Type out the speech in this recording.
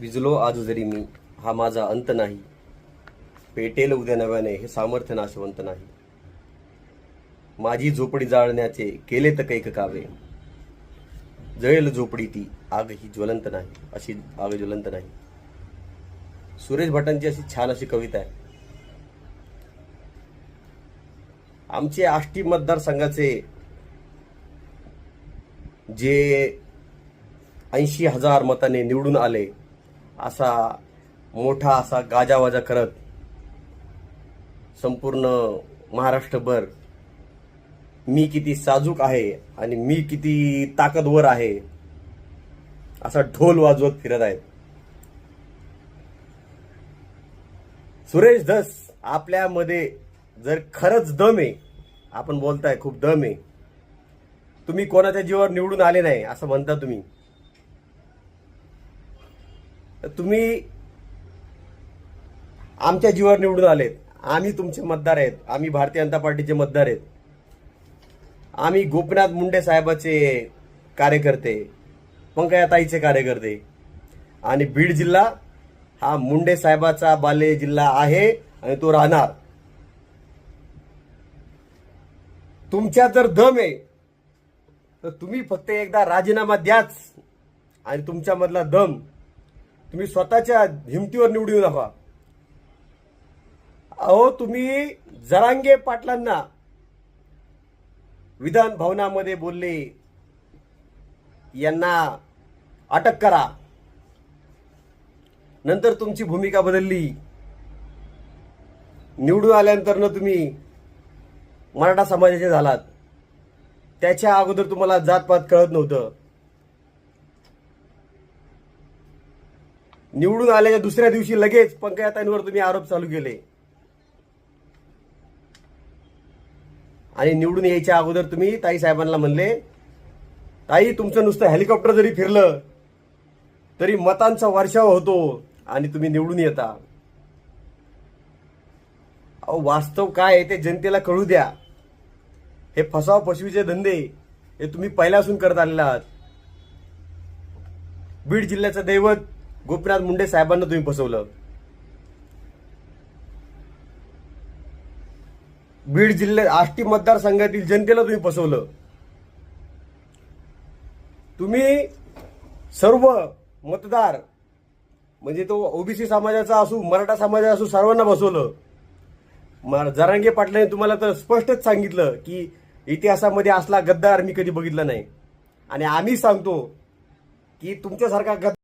विजलो आज जरी मी हा माझा अंत नाही. पेटेल उद्या नव्याने हे सामर्थ्य नाशवंत नाही. माझी झोपडी जाळण्याचे केले तर कैक कावे. जळेल झोपडी ती आग ही ज्वलंत नाही अशी आग ज्वलंत नाही. सुरेश भटांची अशी छान अशी कविता आहे. आमचे आष्टी मतदारसंघाचे जे ऐंशी हजार मताने निवडून आले असा मोठा असा गाजावाजा करत संपूर्ण महाराष्ट्रभर मी किती साजूक आहे आणि मी किती ताकदवर आहे असा ढोल वाजवत फिरत आहेत. सुरेश धस आपल्यामध्ये जर खरंच दम आहे आपण बोलताय खूप दम आहे. तुम्ही कोणाच्या जीवावर निवडून आले नाही असं म्हणता तुम्ही. तुम्ही आमच्या जीवावर निवडून आलेत. आम्ही तुमचे मतदार आहेत. आम्ही भारतीय जनता पार्टीचे मतदार आहेत. आम्ही गोपीनाथ मुंडे साहेबाचे कार्यकर्ते पंकजाताईचे कार्यकर्ते आणि बीड जिल्हा हा मुंडे साहेबाचा बाले जिल्हा आहे आणि तो राहणार. तुमच्या जर दम आहे तर तुम्ही फक्त एकदा राजीनामा द्याच आणि तुमच्यामधला दम तुम्ही स्वतःच्या हिमतीवर निवडून दाखवा अहो तुम्ही जरांगे पाटलांना विधान भवनामध्ये बोलले यांना अटक करा. नंतर तुमची भूमिका बदलली. निवडून आल्यानंतरनं तुम्ही मराठा समाजाचे झालात. त्याच्या अगोदर तुम्हाला जातपात कळत नव्हतं. निवडून आल्याच्या दुसऱ्या दिवशी लगेच पंकजाताईंवर तुम्ही आरोप चालू केले. आणि निवडून यायच्या अगोदर तुम्ही ताई साहेबांना म्हणले ताई तुमचं नुसतं हेलिकॉप्टर जरी फिरलं तरी मतांचा वर्षाव होतो आणि तुम्ही निवडून येता. अहो वास्तव काय आहे ते जनतेला कळू द्या. हे फसाव फसवीचे धंदे हे तुम्ही पहिल्यापासून करत आलेला आहात. बीड जिल्ह्याचं दैवत गोपीनाथ मुंडे साहेबांना तुम्ही फसवलं. बीड जिल्ह्यात आष्टी मतदारसंघातील जनतेला तुम्ही फसवलं. तुम्ही सर्व मतदार म्हणजे तो ओबीसी समाजाचा असू मराठा समाजाचा असू सर्वांना बसवलं जरांगे पाटलाने तुम्हाला तर स्पष्टच सांगितलं की इतिहासामध्ये असला गद्दार मी कधी बघितला नाही. आणि आम्ही सांगतो की तुमच्यासारखा गद्दार